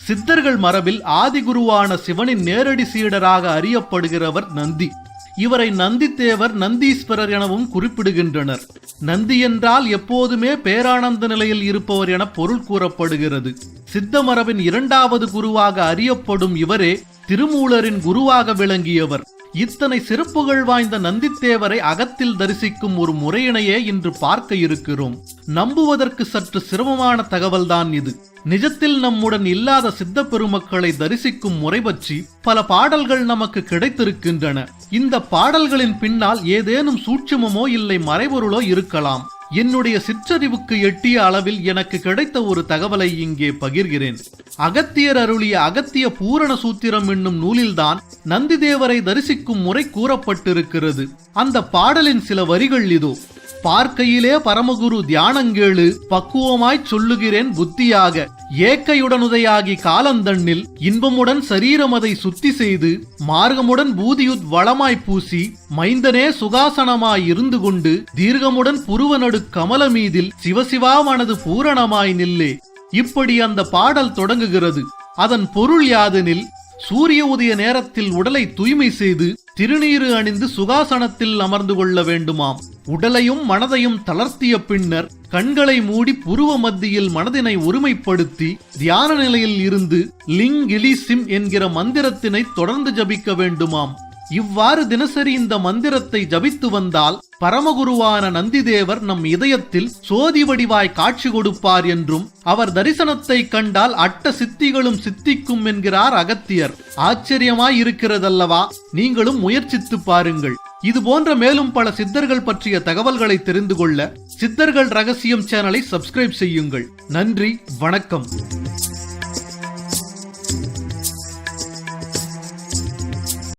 சித்தர்கள் மரபில் ஆதிகுருவான சிவனின் நேரடி சீடராக அறியப்படுகிறவர் நந்தி. இவரை நந்தித்தேவர் நந்தீஸ்வரர் எனவும் குறிப்பிடுகின்றனர். நந்தி என்றால் எப்போதுமே பேரானந்த நிலையில் இருப்பவர் என பொருள் கூறப்படுகிறது. சித்த மரபின் இரண்டாவது குருவாக அறியப்படும் இவரே திருமூலரின் குருவாக விளங்கியவர். இத்தனை சிறப்புகள் வாய்ந்த நந்தித்தேவரை அகத்தில் தரிசிக்கும் ஒரு முறையினையே இன்று பார்க்க இருக்கிறோம். நம்புவதற்கு சற்று சிரமமான தகவல்தான் இது. நிஜத்தில் நம்முடன் இல்லாத சித்த பெருமக்களை தரிசிக்கும் முறை பற்றி பல பாடல்கள் நமக்கு கிடைத்திருக்கின்றன. இந்த பாடல்களின் பின்னால் ஏதேனும் சூட்சுமமோ இல்லை மறைபொருளோ இருக்கலாம். என்னுடைய சிற்றறிவுக்கு எட்டிய அளவில் எனக்கு கிடைத்த ஒரு தகவலை இங்கே பகிர்கிறேன். அகத்தியர் அருளிய அகத்திய பூரண சூத்திரம் என்னும் நூலில்தான் நந்திதேவரை தரிசிக்கும் முறை கூறப்பட்டிருக்கிறது. அந்த பாடலின் சில வரிகள் இதோ. பார்க்கையிலே பரமகுரு தியானங்கேளு பக்குவமாய்ச் சொல்லுகிறேன் புத்தியாக. ஏக்கையுடனுதையாகி காலந்தண்ணில் இன்பமுடன் சரீரமதை சுத்தி செய்து மார்கமுடன் பூதியுத் வளமாய் பூசி மைந்தனே சுகாசனமாய் இருந்து கொண்டு தீர்க்கமுடன் புருவனடு கமல மீதில் சிவசிவாவானது பூரணமாய் நில்லே. இப்படி அந்த பாடல் தொடங்குகிறது. அதன் பொருள் யாதெனில் சூரிய உதய நேரத்தில் உடலை தூய்மை செய்து திருநீறு அணிந்து சுகாசனத்தில் அமர்ந்து கொள்ள வேண்டுமாம். உடலையும் மனதையும் தளர்த்திய பின்னர் கண்களை மூடி புருவ மத்தியில் மனதினை ஒருமைப்படுத்தி தியான நிலையில் இருந்து லிங் இலிசிம் என்கிற மந்திரத்தினை தொடர்ந்து ஜபிக்க வேண்டுமாம். இவ்வாறு தினசரி இந்த மந்திரத்தை ஜபித்து வந்தால் பரமகுருவான நந்திதேவர் நம் இதயத்தில் சோதி வடிவாய் காட்சி கொடுப்பார் என்றும் அவர் தரிசனத்தை கண்டால் அட்ட சித்திகளும் சித்திக்கும் என்கிறார் அகத்தியர். ஆச்சரியமாய் இருக்கிறதல்லவா? நீங்களும் முயற்சித்து பாருங்கள். இது போன்ற மேலும் பல சித்தர்கள் பற்றிய தகவல்களை தெரிந்து கொள்ள சித்தர்கள் ரகசியம் சேனலை சப்ஸ்கிரைப் செய்யுங்கள். நன்றி வணக்கம்.